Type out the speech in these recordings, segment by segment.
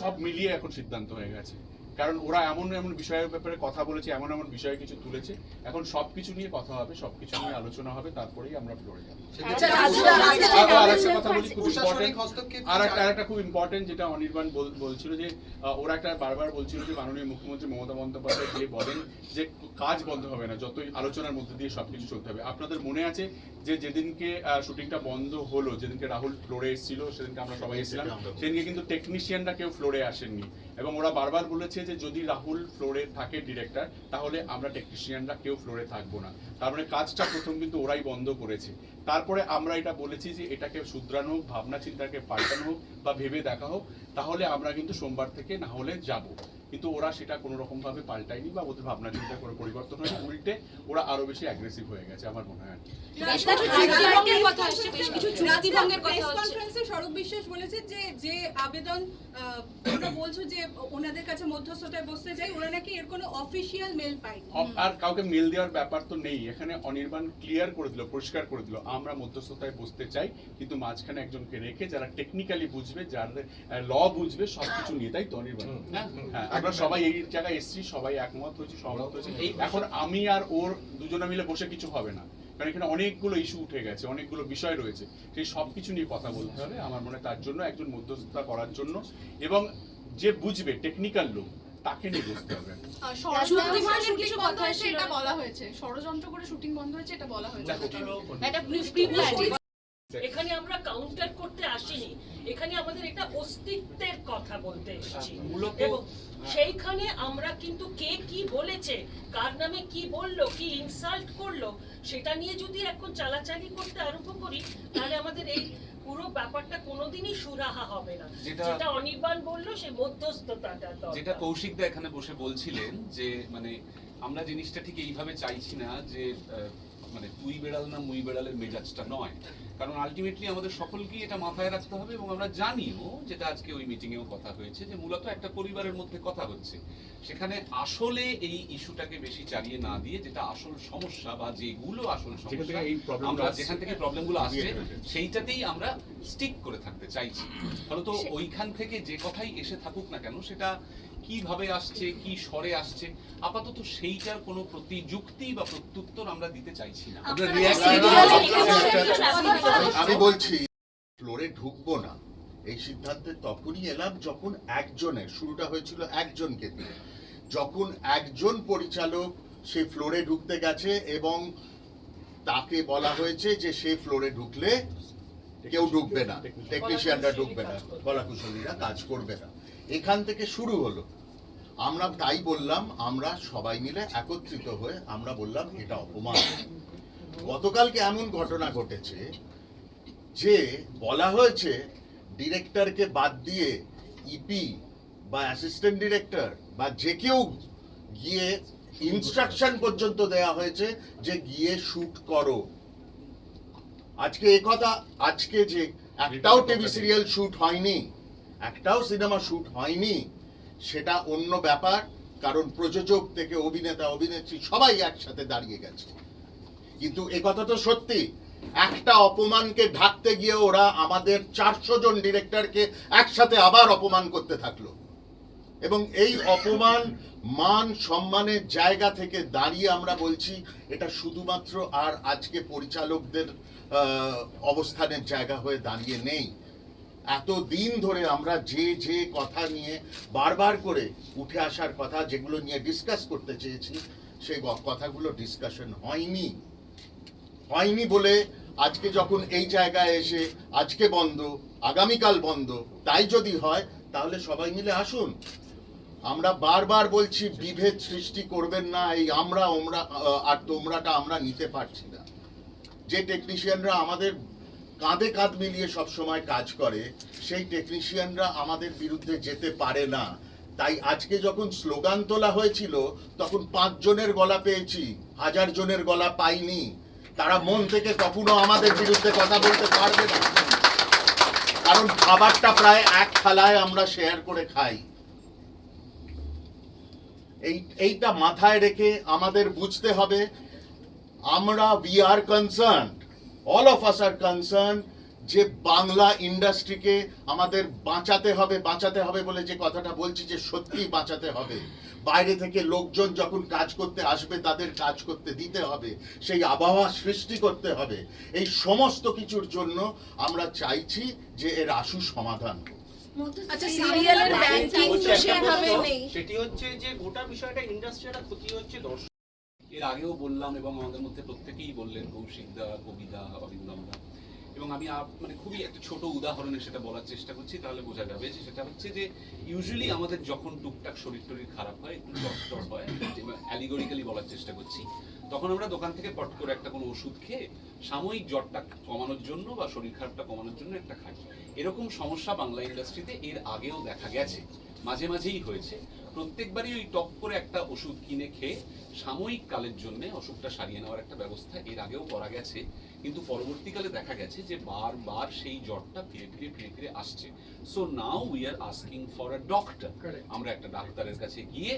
সব মিলিয়ে এখন সিদ্ধান্ত হয়ে গেছে। কারণ ওরা এমন এমন বিষয়ের ব্যাপারে কথা বলেছে এমন এমন বিষয়ে কিছু তুলেছে। এখন সবকিছু নিয়ে কথা হবে সবকিছু নিয়ে আলোচনা হবে তারপরেই আমরা ফ্লোরে যাব। আর- একটা কথা বলি খুব ইম্পর্টেন্ট আর একটা একটা খুব ইম্পর্টেন্ট যেটা অনির্বাণ বলছিল যে আহ, ওরা একটা বারবার বলছিল যে মাননীয় মুখ্যমন্ত্রী মমতা বন্দ্যোপাধ্যায় যে বলেন যে কাজ বন্ধ হবে না যতই আলোচনার মধ্যে দিয়ে সবকিছু চলতে হবে। আপনাদের মনে আছে যে যেদিনকে শুটিংটা বন্ধ হলো যেদিনকে রাহুল ফ্লোরে এসেছিল সেদিনকে আমরা সবাই এসেছিলাম সেদিনকে কিন্তু টেকনিশিয়ানরা কেউ ফ্লোরে আসেননি। এবং ওরা বারবার বলেছে যে যদি রাহুল ফ্লোরে থাকে ডিরেক্টর তাহলে আমরা টেকনিশিয়ানরা কেউ ফ্লোরে থাকব না। তার মানে কাজটা প্রথম কিন্তু ওরাই বন্ধ করেছে। তারপরে আমরা এটা বলেছি যে এটাকে শুধরানো হোক ভাবনা চিন্তাকে পাল্টানো হোক বা ভেবে দেখা হোক, তাহলে আমরা কিন্তু সোমবার থেকে না হলে যাব। কিন্তু ওরা সেটা কোনো রকম ভাবে পাল্টায়নি বা ওদের ভাবনা চিন্তা করে পরিবর্তন হয়নি উল্টে ওরা আরও বেশি অ্যাগ্রেসিভ হয়ে গেছে আমার মনে হয়। আর কি। বেশ কিছু চুক্তিভঙ্গের কথা আসছে, বেশ কিছু চুক্তিভঙ্গের কথা প্রেস হচ্ছে। কনফারেন্সে সৌরভ বিশ্বাস বলেছে যে যে আবেদন তোমরা বলছো যে ওনাদের কাছে মধ্যস্থতায় বসতে চাই ওরা নাকি এর কোনো অফিসিয়াল মেল আর কাউকে মেল দেওয়ার ব্যাপার তো নেই। এখানে অনির্বাণ ক্লিয়ার করে দিল পরিষ্কার করে দিল আমরা মধ্যস্থতায় বসতে চাই কিন্তু মাঝখানে একজনকে রেখে যারা টেকনিক্যালি বুঝবে যারা ল বুঝবে সবকিছু নিয়ে তাই তো অনির্বাণ? হ্যাঁ। আমরা সবাই এই জায়গায় এসেছি সবাই একমত হয়েছি সহমত হয়েছে। এখন আমি আর ওর দুজনে মিলে বসে কিছু হবে না। কারণ এখানে অনেকগুলো ইস্যু উঠে গেছে অনেকগুলো বিষয় রয়েছে। সেই সব কিছু নিয়ে কথা বলতে হবে আমার মনে তার জন্য একজন মধ্যস্থতা করার জন্য। এবং যে বুঝবে টেকনিক্যাল লোক তাকে নিয়ে বসতে হবে। কিছু কথা হয়েছে এটা বলা হয়েছে। ষড়যন্ত্র করে শুটিং বন্ধ হয়েছে এটা বলা হয়েছে। এখানে আমরা কাউন্টার করতে আসিনি। এখানে আমাদের একটা অস্তিত্বের কথা বলতে এসেছি। এবং সেইখানে আমরা কিন্তু কে কি বলেছে কার নামে কি বলল কি ইনসাল্ট করল সেটা নিয়ে যদি এখন চালাচালি করতে আরম্ভ করি তাহলে আমাদের এই পুরো ব্যাপারটা কোনোদিনই সুরাহা হবে না। যেটা- অনির্বাণ বলল সে মধ্যস্থতাটা যেটা কৌশিক দা এখানে বসে বলছিলেন যে মানে আমরা জিনিসটা ঠিক এইভাবে চাইছি না যে মানে তুই বেড়াল না মুই বেড়ালের মেজাজটা নয়। কারণ আলটিমেটলি আমাদের সকলকেই এটা মাথায় রাখতে হবে এবং আমরা জানিও যেটা আজকে ওই মিটিং এও কথা হয়েছে যে মূলত একটা পরিবারের মধ্যে কথা হচ্ছে। সেখানে আসলে এই ইস্যুটাকে বেশি চালিয়ে না দিয়ে যেটা আসল সমস্যা বা যেগুলো আসল সমস্যা থেকে আমরা যেখান থেকে প্রবলেমগুলো আসছে সেইটাতেই আমরা স্টিক করে থাকতে চাইছি। ফলত ওইখান থেকে যে কথাই এসে থাকুক না কেন সেটা কীভাবে আসছে কি স্বরে আসছে আপাতত সেইটার কোনো প্রতিযুক্তি বা প্রত্যুত্তর আমরা দিতে চাইছি না। আমি- আমি বলছি ফ্লোরে ঢুকবো না। এই সিদ্ধান্তে তখনই এলাম যখন একজনের শুরুটা হয়েছিল একজনকে দিয়ে যখন একজন পরিচালক সে ফ্লোরে ঢুকতে গেছে এবং তাকে বলা হয়েছে যে সে ফ্লোরে ঢুকলে কেউ ঢুকবে না টেকনিশিয়ানরা ঢুকবে না কলাকুশলীরা কাজ করবে না। এখান থেকে শুরু হলো। আমরা তাই বললাম আমরা সবাই মিলে একত্রিত হয়ে আমরা বললাম এটা অপমান। গতকালকে এমন ঘটনা ঘটেছে যে বলা হয়েছে ডিরেক্টরকে বাদ দিয়ে ইপি বা অ্যাসিস্ট্যান্ট ডিরেক্টর বা যে কেউ গিয়ে ইনস্ট্রাকশন পর্যন্ত দেয়া হয়েছে যে গিয়ে শুট করো। আজকে একথা আজকে যে একটাও টিভি সিরিয়াল শুট হয়নি। একটাও সিনেমা শুট হয়নি। সেটা অন্য ব্যাপার, কারণ প্রযোজক থেকে অভিনেতা, অভিনেত্রী সবাই একসাথে দাঁড়িয়ে গেছে। কিন্তু একথা তো সত্যি, একটা অপমানকে ঢাকতে গিয়ে ওরা আমাদের চারশো জন ডিরেক্টরকে একসাথে আবার অপমান করতে থাকল। এবং এই অপমান, মান, সম্মানের জায়গা থেকে দাঁড়িয়ে আমরা বলছি, এটা শুধুমাত্র আর আজকে পরিচালকদের অবস্থানের জায়গা হয়ে দাঁড়িয়ে নেই। এত দিন ধরে আমরা যে যে কথা নিয়ে বারবার করে উঠে আসার কথা যেগুলো নিয়ে ডিসকাস করতে চেয়েছি, সেই কথাগুলো ডিসকাশন হয়নি। হয়নি বলে আজকে যখন এই জায়গায় এসে আজকে বন্ধ, আগামীকাল বন্ধ, তাই যদি হয়, তাহলে সবাই মিলে আসুন। আমরা বারবার বলছি, বিভেদ সৃষ্টি করবেন না, এই আমরা, ওমরা আর তোমরাটা আমরা নিতে পারছি না। যে টেকনিশিয়ানরা আমাদের কাঁধে কাঁধ মিলিয়ে সব সময় কাজ করে, সেই টেকনিশিয়ানরা আমাদের বিরুদ্ধে যেতে পারে না। তাই আজকে যখন স্লোগান তোলা হয়েছিল, তখন পাঁচ জনের গলা পেয়েছি, হাজার জনের গলা পাইনি। তারা মন থেকে কখনো আমাদের বিরুদ্ধে কথা বলতে পারবে না। কারণ খাবারটা প্রায় এক থালায় আমরা শেয়ার করে খাই। এই, এইটা মাথায় রেখে আমাদের বুঝতে হবে, আমরা we are concern all of us are concern যে বাংলা ইন্ডাস্ট্রিকে আমাদের বাঁচাতে হবে বাঁচাতে হবে বলে যে কথাটা বলছি যে সত্যি বাঁচাতে হবে। বাইরে থেকে লোকজন যখন কাজ করতে আসবে তাদের কাজ করতে দিতে হবে সেই আবহাওয়া সৃষ্টি করতে হবে। এই সমস্ত কিছুর জন্য আমরা চাইছি যে এর আশু সমাধান হোক। আচ্ছা সিরিয়ালের ব্যাংকিং সেটি হচ্ছে যে গোটা বিষয়টা ইন্ডাস্ট্রি একটা ক্ষতি হচ্ছে দর্শক এর আগেও বললাম এবং আমাদের মধ্যে প্রত্যেকেই বললেন কৌশিক দা, কবিতা, অরিন্দম দা। এবং আমি মানে খুবই একটা ছোট উদাহরণে সেটা বলার চেষ্টা করছি, তাহলে বোঝা যাবে যে সেটা হচ্ছে যে ইউজুয়ালি আমাদের যখন টুকটাক শরীর টরীর খারাপ হয়, একটু জ্বর টর হয় অ্যালিগরিক্যালি বলার চেষ্টা করছি, তখন আমরা দোকান থেকে পট করে একটা কোনো ওষুধ খেয়ে সাময়িক জ্বরটা কমানোর জন্য বা শরীর খারাপটা কমানোর জন্য একটা খাই। এরকম সমস্যা বাংলা ইন্ডাস্ট্রিতে এর আগেও দেখা গেছে, মাঝে মাঝেই হয়েছে। প্রত্যেকবারই ওই টপ করে একটা ওষুধ কিনে খেয়ে সাময়িক কালের জন্য অসুখটা সারিয়ে নেওয়ার একটা ব্যবস্থা এর আগেও করা গেছে। কিন্তু পরবর্তীকালে দেখা গেছে যে বারবার সেই জ্বরটা ফিরে ফিরে ফিরে ফিরে আসছে। So now we are asking for a doctor আমরা একটা ডাক্তারের কাছে গিয়ে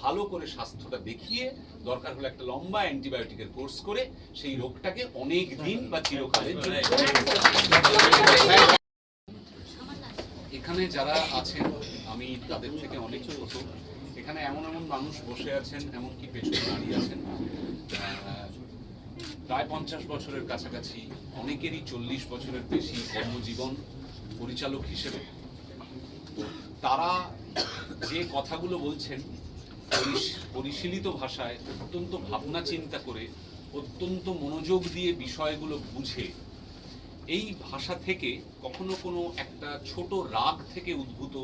ভালো করে স্বাস্থ্যটা দেখিয়ে দরকার হলে একটা লম্বা অ্যান্টিবায়োটিকের কোর্স করে সেই রোগটাকে অনেক দিন বা চিরকালের জন্য এখানে যারা আছেন, আমি তাদের থেকে অনেক ছোট। এখানে এমন এমন মানুষ বসে আছেন, এমনকি পেছনে দাঁড়িয়ে আছেন। প্রায় পঞ্চাশ বছরের কাছাকাছি, অনেকেরই চল্লিশ বছরের বেশি কর্মজীবন পরিচালক হিসেবে। তারা যে কথাগুলো বলছেন, পরিশ- পরিশীলিত ভাষায় অত্যন্ত ভাবনা চিন্তা করে, অত্যন্ত মনোযোগ দিয়ে বিষয়গুলো বুঝে এই ভাষা থেকে কখনো কোনো একটা ছোট রাগ থেকে উদ্ভূত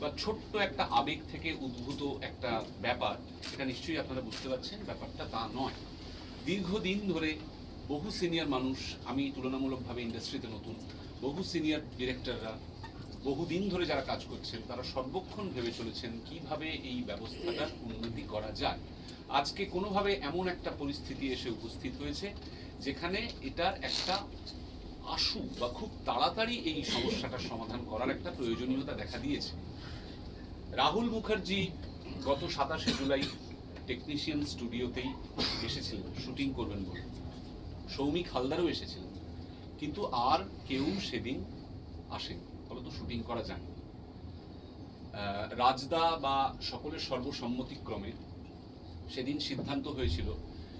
বা ছোট্ট একটা আবেগ থেকে উদ্ভূত একটা ব্যাপার, এটা নিশ্চয়ই আপনারা বুঝতে পারছেন, ব্যাপারটা তা নয়। দীর্ঘদিন ধরে বহু সিনিয়র মানুষ, আমি তুলনামূলকভাবে ইন্ডাস্ট্রিতে নতুন, বহু সিনিয়র ডিরেক্টররা বহুদিন ধরে যারা কাজ করছেন, তারা সর্বক্ষণ ভেবে চলেছেন কীভাবে এই ব্যবস্থাটার উন্নতি করা যায়। আজকে কোনোভাবে এমন একটা পরিস্থিতি এসে উপস্থিত হয়েছে, যেখানে এটার একটা আশু বা খুব তাড়াতাড়ি এই সমস্যাটার সমাধান করার একটা প্রয়োজনীয়তা দেখা দিয়েছে। রাহুল মুখার্জি গত সাতাশে জুলাই টেকনিশিয়ান স্টুডিওতেই এসেছিলেন শুটিং করবেন বলে। সৌমিক হালদারও এসেছিলেন কিন্তু আর কেউ সেদিন আসেনি ফলত শুটিং করা আহ, রাজদা বা সকলের সর্বসম্মতিক্রমে সেদিন সিদ্ধান্ত হয়েছিল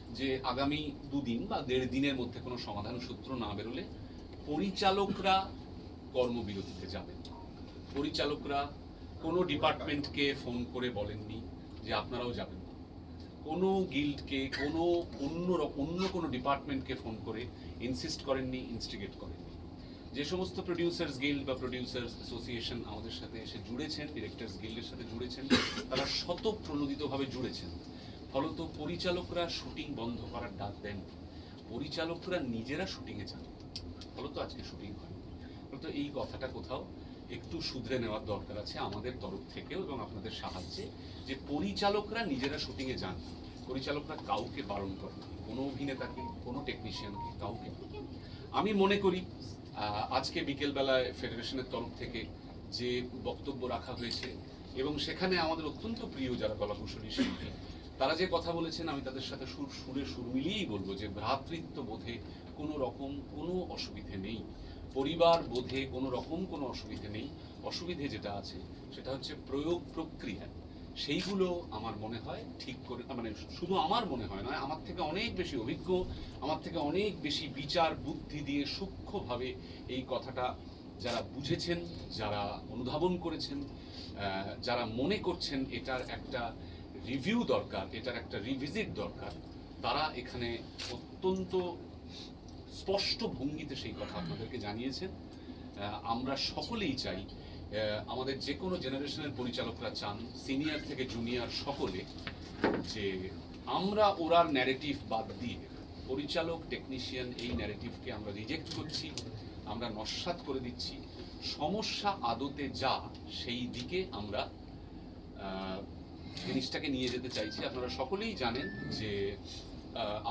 যে আগামী দুদিন বা দেড় দিনের মধ্যে কোনো সমাধান সূত্র না বেরোলে পরিচালকরা কর্মবিরতিতে যাবেন। পরিচালকরা কোনো ডিপার্টমেন্টকে ফোন করে বলেননি যে আপনারাও যাবেন। কোনো গিল্ডকে, কোনো অন্য অন্য কোনো ডিপার্টমেন্টকে ফোন করে ইনসিস্ট করেননি ইনস্টিগেট করেননি। যে সমস্ত প্রডিউসার্স গিল্ড বা প্রডিউসার্স অ্যাসোসিয়েশন আমাদের সাথে এসে জুড়েছেন ডিরেক্টরস গিল্ডের সাথে জুড়েছেন, তারা শত প্রণোদিতভাবে জুড়েছেন। ফলত পরিচালকরা শুটিং বন্ধ করার ডাক দেন পরিচালকরা নিজেরা শুটিংয়ে যান। ফলত আজকে শুটিং হয়। ফলত এই কথাটা কোথাও একটু শুধরে নেওয়ার দরকার আছে আমাদের তরফ থেকেও এবং আপনাদের সাহায্যে যে পরিচালকরা নিজেরা শুটিংয়ে যান। পরিচালকরা কাউকে বারণ করেন কোনো অভিনেতাকে, কোনো টেকনিশিয়ানকে কাউকে। আমি মনে করি আজকে বিকেলবেলায় ফেডারেশনের তরফ থেকে যে বক্তব্য রাখা হয়েছে এবং সেখানে আমাদের অত্যন্ত প্রিয় যারা কলাকুশলী শিল্পী তারা যে কথা বলেছেন, আমি তাদের সাথে সুর, সুরে সুর মিলিয়েই বলব যে ভ্রাতৃত্ব বোধে কোনো রকম কোনো অসুবিধে নেই। পরিবার বোধে কোনো রকম কোনো অসুবিধে নেই। অসুবিধে যেটা আছে, সেটা হচ্ছে প্রয়োগ প্রক্রিয়া। সেইগুলো আমার মনে হয় ঠিক করে মানে শুধু আমার মনে হয় নয়, আমার থেকে অনেক বেশি অভিজ্ঞ, আমার থেকে অনেক বেশি বিচার বুদ্ধি দিয়ে সূক্ষ্মভাবে এই কথাটা যারা বুঝেছেন, যারা অনুধাবন করেছেন যারা মনে করছেন, এটার একটা রিভিউ দরকার, এটার একটা রিভিজিট দরকার। তারা এখানে অত্যন্ত স্পষ্ট ভঙ্গিতে সেই কথা আপনাদেরকে জানিয়েছেন। আমরা সকলেই চাই আমাদের যে কোনো জেনারেশনের পরিচালকরা চান সিনিয়র থেকে জুনিয়র সকলে, যে আমরা ওরার ন্যারেটিভ বাদ দিয়ে পরিচালক টেকনিশিয়ান এই ন্যারেটিভকে আমরা রিজেক্ট করছি, আমরা নস্বাত করে দিচ্ছি। সমস্যা আদতে যা, সেই দিকে আমরা জিনিসটাকে নিয়ে যেতে চাইছি। আপনারা সকলেই জানেন যে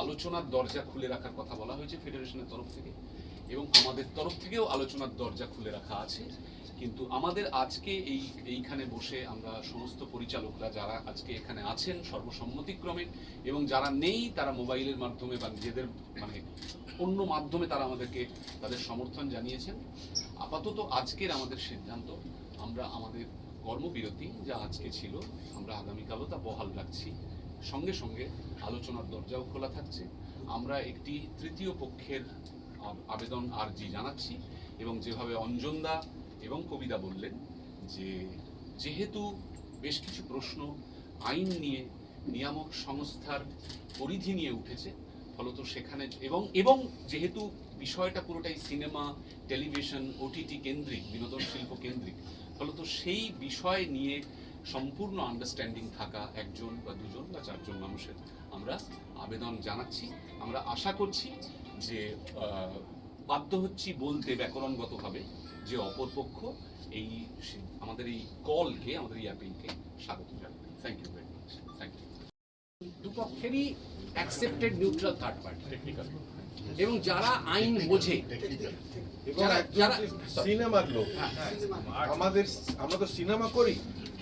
আলোচনার দরজা খুলে রাখার কথা বলা হয়েছে ফেডারেশনের তরফ থেকে এবং আমাদের তরফ থেকেও আলোচনার দরজা খুলে রাখা আছে। কিন্তু আমাদের আজকে এই, এইখানে বসে আমরা সমস্ত পরিচালকরা যারা আজকে এখানে আছেন সর্বসম্মতিক্রমে এবং যারা নেই, তারা মোবাইলের মাধ্যমে বা নিজেদের মানে অন্য মাধ্যমে তারা আমাদেরকে তাদের সমর্থন জানিয়েছেন। আপাতত আজকের আমাদের সিদ্ধান্ত, আমরা আমাদের কর্মবিরতি যা আজকে ছিল, আমরা আগামীকালও তা বহাল রাখছি। সঙ্গে সঙ্গে আলোচনার দরজাও খোলা থাকছে। আমরা একটি তৃতীয় পক্ষের আবেদন আর্জি জানাচ্ছি এবং যেভাবে অঞ্জনদা এবং কবিতা বললেন যে, যেহেতু বেশ কিছু প্রশ্ন আইন নিয়ে নিয়ামক সংস্থার পরিধি নিয়ে উঠেছে, ফলত সেখানে এবং এবং যেহেতু বিষয়টা পুরোটাই সিনেমা, টেলিভিশন, ওটিটি কেন্দ্রিক, বিনোদন শিল্প কেন্দ্রিক ফলত সেই বিষয় নিয়ে সম্পূর্ণ আন্ডারস্ট্যান্ডিং থাকা একজন বা দুজন বা চারজন মানুষের আমরা আবেদন জানাচ্ছি। আমরা আশা করছি যে বাধ্য হচ্ছি বলতে ব্যাকরণগতভাবে যে অপরপক্ষ এই আমাদের এই কলকে আমাদের এই অ্যাপিলকে স্বাগত জানাবে। Thank you very much thank you দুপক্ষেরই accepted neutral third party technical এবং যারা আইন বোঝে যারা- যারা- সিনেমার লোক। আমাদের আমরা তো সিনেমা করি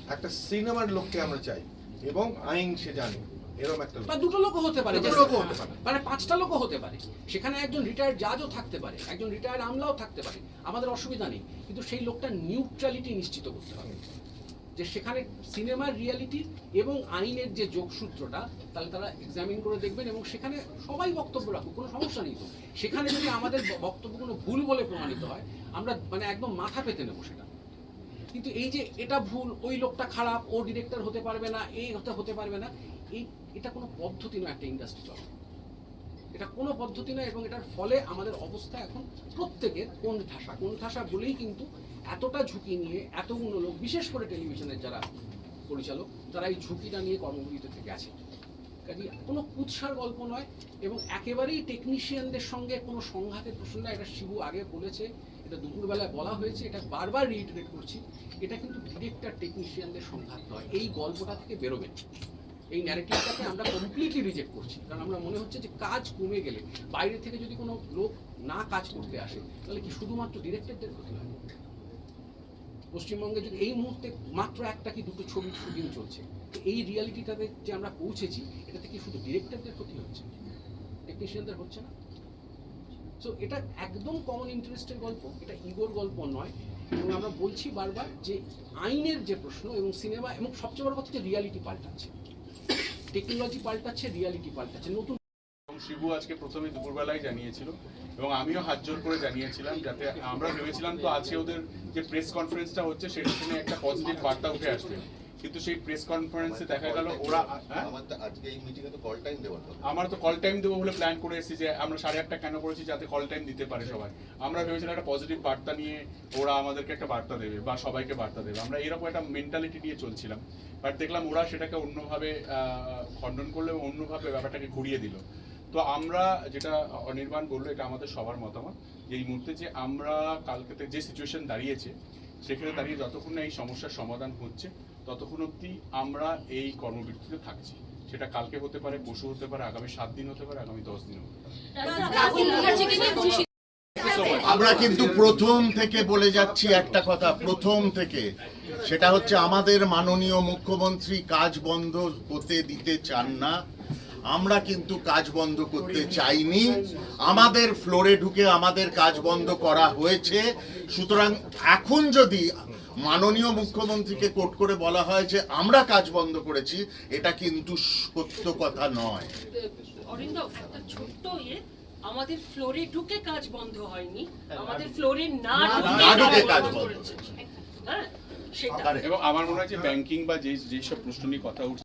একটা সিনেমার লোককে আমরা চাই এবং আইন সে জানে এরকম একটা বা দুটো লোকও হতে পারে হতে পারে। মানে পাঁচটা লোকও হতে পারে। সেখানে একজন রিটায়ার্ড জাজও থাকতে পারে একজন রিটায়ার্ড আমলাও থাকতে পারে। আমাদের অসুবিধা নেই কিন্তু সেই লোকটা নিউট্রালিটি নিশ্চিত করতে হবে। যে সেখানে সিনেমার রিয়ালিটি এবং আইনের যে যোগসূত্রটা, তাহলে তারা এক্সামিন করে দেখবেন এবং সেখানে সবাই বক্তব্য রাখুক, কোনো সমস্যা নেই তো। সেখানে যদি আমাদের বক্তব্য কোনো ভুল বলে প্রমাণিত হয়, আমরা মানে একদম মাথা পেতে নেব সেটা। কিন্তু এই যে এটা ভুল, ওই লোকটা খারাপ, ও ডিরেক্টর হতে পারবে না এই হতে হতে পারবে না, এই, এটা কোনো পদ্ধতি নয় একটা ইন্ডাস্ট্রি চলা এটা কোনো পদ্ধতি নয় এবং এটার ফলে আমাদের অবস্থা এখন প্রত্যেকের কোন ঠাসা কোন ঠাসা বলেই কিন্তু এতটা ঝুঁকি নিয়ে এতগুলো লোক, বিশেষ করে টেলিভিশনের যারা পরিচালক, তারা এই ঝুঁকিটা নিয়ে কর্মগুলিতে থেকে আছে। কাজে কোনো কুৎসার গল্প নয় এবং একেবারেই টেকনিশিয়ানদের সঙ্গে কোনো সংঘাতের প্রশ্ন না এটা শিবু আগে বলেছে, এটা দুপুরবেলায় বলা হয়েছে, এটা বারবার রিইটারেট করছি, এটা কিন্তু ডিরেক্টর টেকনিশিয়ানদের সংঘাত নয়। এই গল্পটা থেকে বেরোবে। এই ন্যারেটিভটাকে আমরা কমপ্লিটলি রিজেক্ট করছি। কারণ আমরা মনে হচ্ছে যে কাজ কমে গেলে, বাইরে থেকে যদি কোনো লোক না কাজ করতে আসে, তাহলে কি শুধুমাত্র ডিরেক্টরদের ক্ষতি হয়? পশ্চিমবঙ্গে যদি এই মুহূর্তে মাত্র একটা কি দুটো ছবির শুটিং চলছে এই রিয়ালিটিটাতে যে আমরা পৌঁছেছি এটা থেকে শুধু ডিরেক্টরদের ক্ষতি হচ্ছে? টেকনিশিয়ানদের হচ্ছে না? সো এটা একদম কমন ইন্টারেস্টের গল্প, এটা ইগোর গল্প নয়। এবং আমরা বলছি বারবার যে আইনের যে প্রশ্ন এবং সিনেমা এবং সবচেয়ে বড় কথা যে রিয়ালিটি পাল্টাচ্ছে। টেকনোলজি পাল্টাচ্ছে রিয়ালিটি পাল্টাচ্ছে। নতুন শিবু আজকে প্রথমে দুপুরবেলায় জানিয়েছিল এবং আমিও হাত জোর করে জানিয়েছিলাম যাতে আমরা ভেবেছিলাম তো আজকে ওদের যে প্রেস কনফারেন্সটা হচ্ছে সেখানে একটা পজিটিভ বার্তা উঠে আসবে। কিন্তু সেই প্রেস কনফারেন্সে দেখা গেল ওরা হ্যাঁ? আমার তো আজকে এই মিটিংয়ে তো কল টাইম দেওয়ার কথা। তো কল টাইম দেবো বলে প্ল্যান করে এসেছি যে আমরা সাড়ে আটটা কেন করেছি যাতে কল টাইম দিতে পারে সবাই। আমরা ভেবেছিলাম একটা পজিটিভ বার্তা নিয়ে ওরা আমাদেরকে একটা বার্তা দেবে বা সবাইকে বার্তা দেবে। আমরা এরকম একটা মেন্টালিটি নিয়ে চলছিলাম। বাট দেখলাম ওরা সেটাকে অন্যভাবে আহ, খণ্ডন করল এবং অন্যভাবে ব্যাপারটাকে ঘুরিয়ে দিল। তো আমরা যেটা অনির্বাণ বলল, এটা আমাদের সবার মতামত, যে এই মুহূর্তে যে আমরা কালকে যে সিচুয়েশন দাঁড়িয়েছে, সেখানে দাঁড়িয়ে যতক্ষণ না এই সমস্যার সমাধান হচ্ছে, ততক্ষণ অবধি আমরা এই কর্মবৃত্তিতে থাকছি। সেটা কালকে হতে পারে, পরশু হতে পারে, আগামী সাত দিন হতে পারে, আগামী দশ দিন হতে আমরা কিন্তু প্রথম থেকে বলে যাচ্ছি একটা কথা, প্রথম থেকে। সেটা হচ্ছে আমাদের মাননীয় মুখ্যমন্ত্রী কাজ বন্ধ হতে দিতে চান না। আমরা কিন্তু কাজ বন্ধ করতে চাইনি। আমাদের ফ্লোরে ঢুকে আমাদের কাজ বন্ধ করা হয়েছে। সুতরাং এখন যদি মাননীয় মুখ্যমন্ত্রীকে কোট করে বলা হয় যে আমরা কাজ বন্ধ করেছি এটা কিন্তু সত্য কথা নয়। একটা ছোট্ট ইয়ে আমাদের ফ্লোরে ঢুকে কাজ বন্ধ হয়নি আমাদের ফ্লোরে না ঢুকে কাজ বন্ধ হ্যাঁ এবং আমার মনে হয় যে ব্যাংকিং বা যে যেসব প্রশ্ন নিয়ে কথা উঠছে